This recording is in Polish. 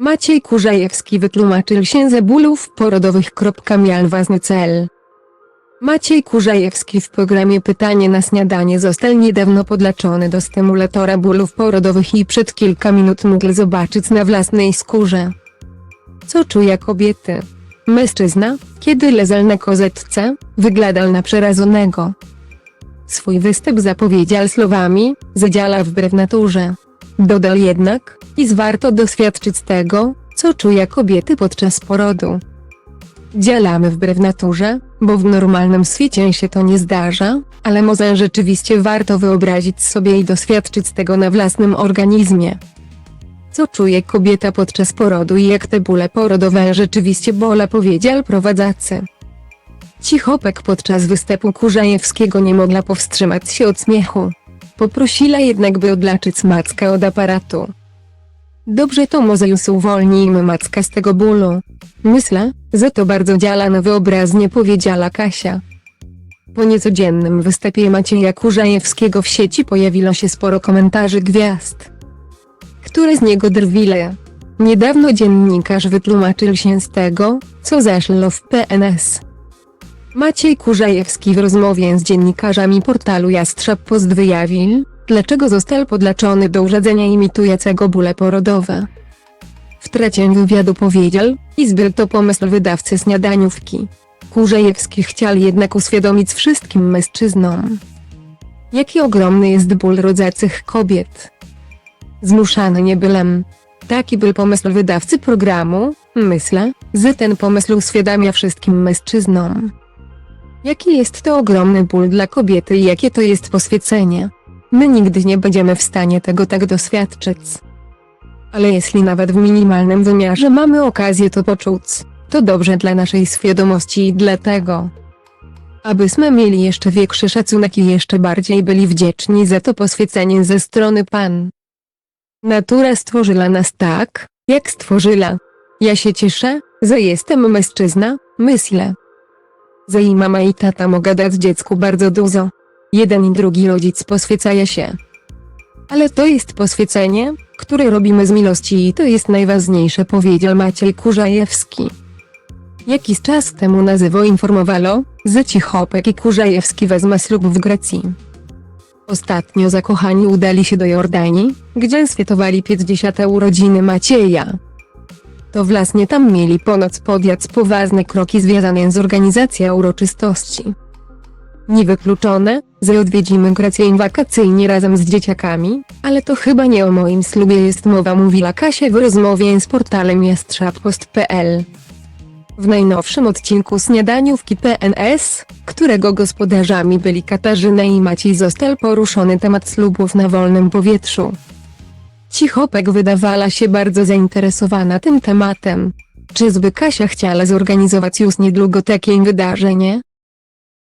Maciej Kurzajewski wytłumaczył się ze bólów porodowych. Miał ważny cel. Maciej Kurzajewski w programie Pytanie na śniadanie został niedawno podleczony do stymulatora bólów porodowych i przed kilka minut mógł zobaczyć na własnej skórze. Co czuje kobiety? Mężczyzna, kiedy leżał na kozetce, wyglądał na przerażonego. Swój występ zapowiedział słowami, zadziała wbrew naturze. Dodał jednak, iż warto doświadczyć tego, co czuje kobiety podczas porodu. Działamy wbrew naturze, bo w normalnym świecie się to nie zdarza, ale może rzeczywiście warto wyobrazić sobie i doświadczyć tego na własnym organizmie. Co czuje kobieta podczas porodu i jak te bóle porodowe rzeczywiście bola powiedział prowadzący. Cichopek podczas występu Kurzajewskiego nie mogła powstrzymać się od śmiechu. Poprosiła jednak by odlaczyć mackę od aparatu. Dobrze to może już uwolnijmy mackę z tego bólu. Myślę, że to bardzo działa na wyobraźnię powiedziała Kasia. Po niecodziennym występie Macieja Kurzajewskiego w sieci pojawiło się sporo komentarzy gwiazd, które z niego drwile. Niedawno dziennikarz wytłumaczył się z tego, co zaszło w PNS. Maciej Kurzajewski w rozmowie z dziennikarzami portalu Jastrzęb Post wyjawił, dlaczego został podleczony do urządzenia imitującego bóle porodowe. W trakcie wywiadu powiedział, iż był to pomysł wydawcy śniadaniówki. Kurzajewski chciał jednak uświadomić wszystkim mężczyznom, jaki ogromny jest ból rodzących kobiet. Zmuszany nie byłem. Taki był pomysł wydawcy programu, myślę, że ten pomysł uświadamia wszystkim mężczyznom. Jaki jest to ogromny ból dla kobiety i jakie to jest poświęcenie. My nigdy nie będziemy w stanie tego tak doświadczyć. Ale jeśli nawet w minimalnym wymiarze mamy okazję to poczuć, to dobrze dla naszej świadomości i dlatego, abyśmy mieli jeszcze większy szacunek i jeszcze bardziej byli wdzięczni za to poświęcenie ze strony Pan. Natura stworzyła nas tak, jak stworzyła. Ja się cieszę, że jestem mężczyzna, myślę. Że i mama i tata mogą dać dziecku bardzo dużo. Jeden i drugi rodzic poświęcają się. Ale to jest poświęcenie, które robimy z miłości i to jest najważniejsze powiedział Maciej Kurzajewski. Jakiś czas temu nazywo informowano, że Cichopek i Kurzajewski wezmą ślub w Grecji. Ostatnio zakochani udali się do Jordanii, gdzie świętowali 50. urodziny Macieja. To właśnie tam mieli ponoć podjać poważne kroki związane z organizacją uroczystości. Niewykluczone, że odwiedzimy Grecję wakacyjnie razem z dzieciakami, ale to chyba nie o moim ślubie jest mowa mówiła Kasia w rozmowie z portalem jastrzębpost.pl. W najnowszym odcinku Śniadaniówki PNS, którego gospodarzami byli Katarzyna i Maciej został poruszony temat ślubów na wolnym powietrzu. Cichopek wydawała się bardzo zainteresowana tym tematem. Czyżby Kasia chciała zorganizować już niedługo takie wydarzenie?